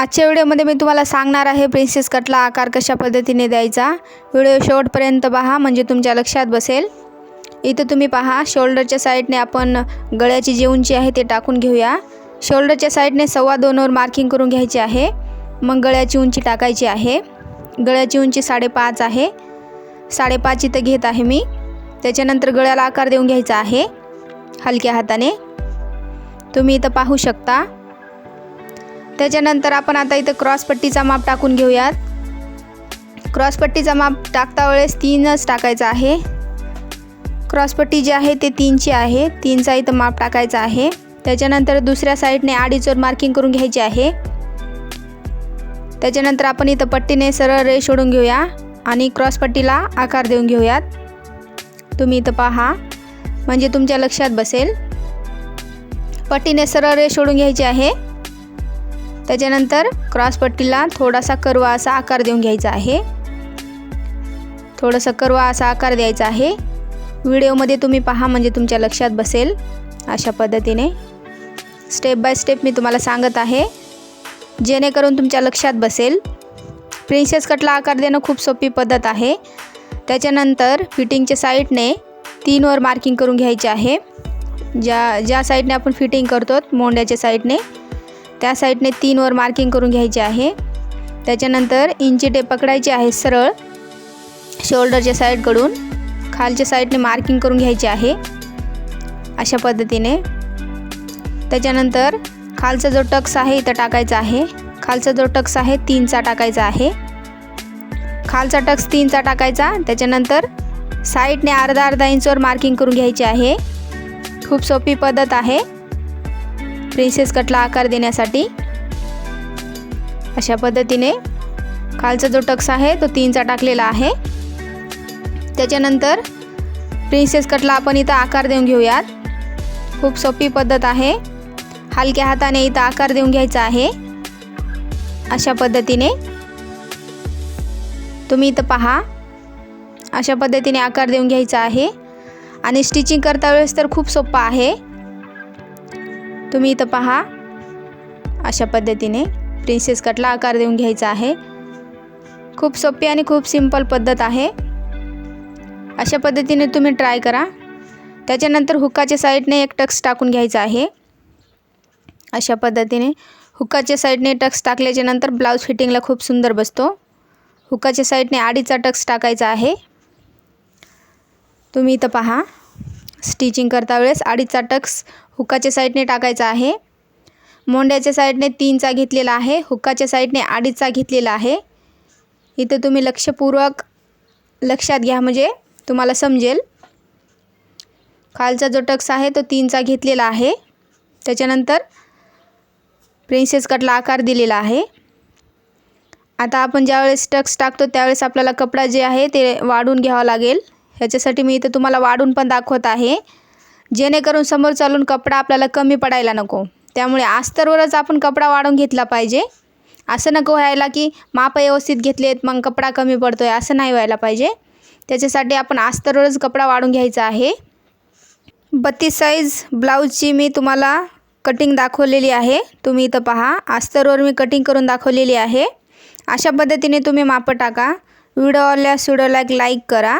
आजच्या व्हिडिओमध्ये मी तुम्हाला सांगणार आहे प्रिन्सेस कटला आकार कशा पद्धतीने द्यायचा. व्हिडिओ शेवटपर्यंत पहा म्हणजे तुमच्या लक्षात बसेल. इथं तुम्ही पहा शोल्डरच्या साईडने आपण गळ्याची जी उंची आहे ते टाकून घेऊया. शोल्डरच्या साईडने सव्वा दोनवर मार्किंग करून घ्यायची आहे. मग गळ्याची उंची टाकायची आहे. गळ्याची उंची साडेपाच आहे. साडेपाच इथं घेत आहे मी. त्याच्यानंतर गळ्याला आकार देऊन घ्यायचा आहे. हलक्या हाताने. तुम्ही इथं पाहू शकता. त्याच्यानंतर आपण आता इथं क्रॉसपट्टीचा माप टाकून घेऊयात. क्रॉसपट्टीचा माप टाकता वेळेस तीनच टाकायचा आहे. क्रॉसपट्टी जी आहे ते तीनची आहे. तीनचा इथं माप टाकायचा आहे. त्याच्यानंतर दुसऱ्या साईडने आडीचोर मार्किंग करून घ्यायची आहे. त्याच्यानंतर आपण इथं पट्टीने सरळ रेष सोडून घेऊया आणि क्रॉसपट्टीला आकार देऊन घेऊयात. तुम्ही इथं पहा. म्हणजे तुमच्या लक्षात बसेल. पट्टीने सरळ रेष सोडून घ्यायची आहे. त्याच्यानंतर क्रॉसपट्टीला थोडासा करवा असा आकार देऊन घ्यायचा आहे. थोडासा करवा असा आकार द्यायचा आहे. व्हिडिओमध्ये तुम्ही पहा म्हणजे तुमच्या लक्षात बसेल अशा पद्धतीने. स्टेप बाय स्टेप मी तुम्हाला सांगत आहे. जेणेकरून तुमच्या लक्षात बसेल. प्रिन्सेस कटला आकार देणं खूप सोपी पद्धत आहे. त्याच्यानंतर फिटिंगच्या साईडने तीनवर मार्किंग करून घ्यायचे आहे. ज्या ज्या साईडने आपण फिटिंग करतो मोंड्याच्या साईडने त्या साईडने तीनवर मार्किंग करून घ्यायचे आहे. त्याच्यानंतर इंची टेप पकडायची आहे सरळ. शोल्डरच्या साईडकडून खालच्या साईडने मार्किंग करून घ्यायचे आहे. अशा पद्धतीने. त्याच्यानंतर खालचा जो टक्स आहे इथं टाकायचा आहे. खालचा जो टक्स आहे तीनचा टाकायचा आहे. खालचा टक्स तीनचा टाकायचा. त्याच्यानंतर साईडने अर्धा अर्धा इंचवर मार्किंग करून घ्यायची आहे. खूप सोपी पद्धत आहे. प्रिन्सेस कटला आकार देण्यासाठी. अशा पद्धतीने खालचा जो टक्स आहे तो तीनचा टाकलेला आहे. त्याच्यानंतर प्रिन्सेस कटला आपण इथं आकार देऊन घेऊयात. खूप सोपी पद्धत आहे. हलक्या हाताने इथं आकार देऊन घ्यायचा आहे. अशा पद्धतीने. तुम्ही इथं पहा. अशा पद्धतीने आकार देऊन घ्यायचा आहे. आणि स्टिचिंग करता वेळेस तर खूप सोपं आहे. तुम्ही इथं पहा. अशा पद्धतीने प्रिन्सेस कटला आकार देऊन घ्यायचा आहे. खूप सोपी आणि खूप सिंपल पद्धत आहे. अशा पद्धतीने तुम्ही ट्राय करा. त्याच्यानंतर हुकाच्या साईडने एक टक्स टाकून घ्यायचा आहे. अशा पद्धतीने हुकाच्या साईडने टक्स टाकल्याच्या नंतर ब्लाऊज फिटिंगला खूप सुंदर बसतो. हुकाच्या साईडने आडीचा टक्स टाकायचा आहे. तुम्ही इथं पहा. स्टिचिंग करता वेळेस अडीचचा टक्स हुकाच्या साईडने टाकायचा आहे. मोंड्याच्या साईडने तीनचा घेतलेला आहे. हुकाच्या साईडने अडीचचा घेतलेला आहे. इथं तुम्ही लक्षपूर्वक लक्षात घ्या म्हणजे तुम्हाला समजेल. खालचा जो टक्स आहे तो तीनचा घेतलेला आहे. त्याच्यानंतर प्रिन्सेस कटला आकार दिलेला आहे. आता आपण ज्यावेळेस टक्स टाकतो त्यावेळेस आपल्याला कपडा जे आहे ते वाढून घ्यावा लागेल. ह्याच्यासाठी मी इथं तुम्हाला वाढून पण दाखवत आहे. जेणेकरून समोर चालून कपडा आपल्याला कमी पडायला नको. त्यामुळे अस्तरवरच आपण कपडा वाढवून घेतला पाहिजे. असं नको व्हायला की माप व्यवस्थित घेतलेत मग कपडा कमी पडतो आहे असं नाही व्हायला पाहिजे. त्याच्यासाठी आपण अस्तरवरच कपडा वाढून घ्यायचा आहे. बत्तीस साईज ब्लाऊजची मी तुम्हाला कटिंग दाखवलेली आहे. तुम्ही इथं पहा. अस्तरवर मी कटिंग करून दाखवलेली आहे. अशा पद्धतीने तुम्ही मापं टाका. व्हिडिओ आवडल्यास व्हिडिओला एक लाईक करा.